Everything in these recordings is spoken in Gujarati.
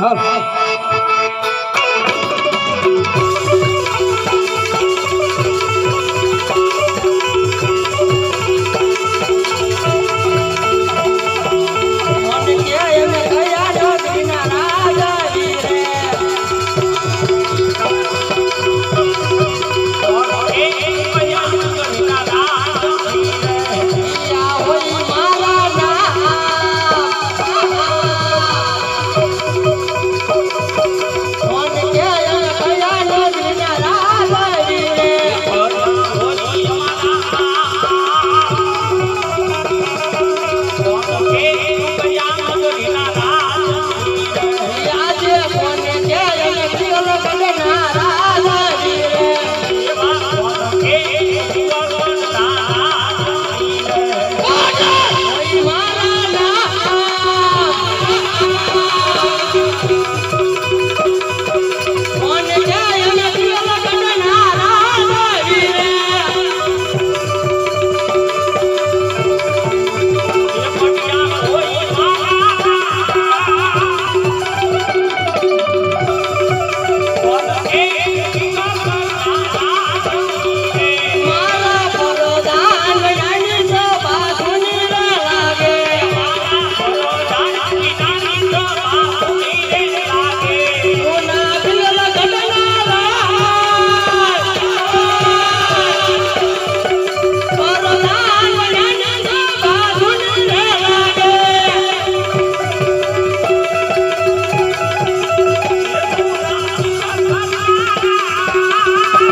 好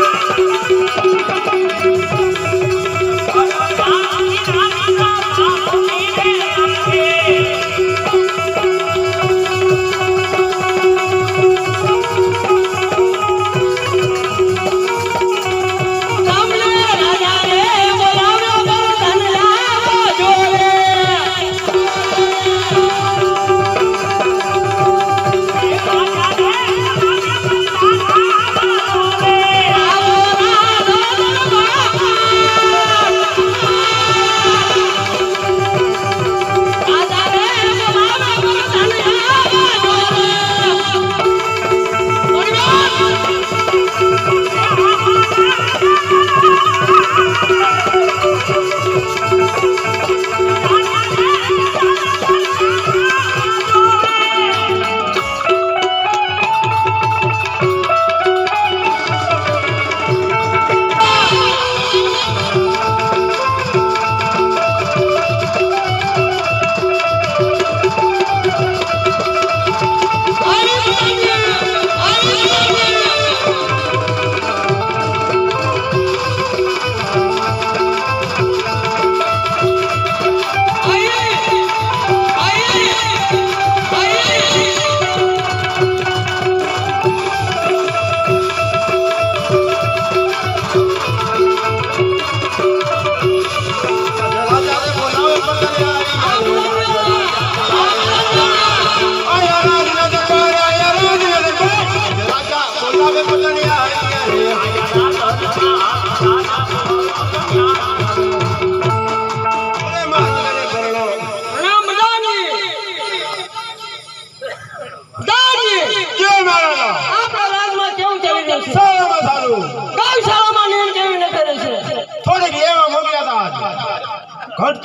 すごい!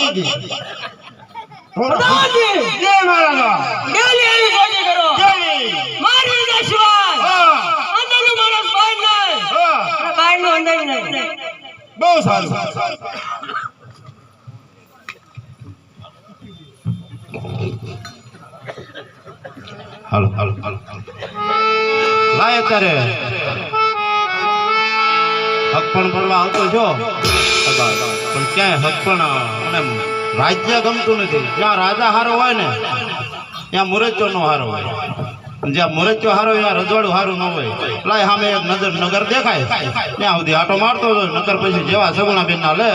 અટકી ગઈ પ્રધાનજી જય મારા ડેલી એવી ખોટી કરો. મારી દશવાન હા, માણસ બહાર નહીં. હા. અને અંદર નહીં. બહુ સારું. હાલો હાલો હાલો હાલો. લાય અત્યારે. હક પણ ભરવા આવતો છો પણ ક્યાંય હક પણ રાજ્ય ગમતું નથી. જ્યાં રાજા હારો હોય ને, ત્યાં મુરચ્યો નો હારો હોય. જ્યાં મુરચ્યો હારો ત્યાં રજવાડું હારું ન હોય. લાય સામે એક નગર નગર દેખાય. ત્યાં સુધી આટો મારતો હોય નગર પછી જેવા સગુણા બેન ના લે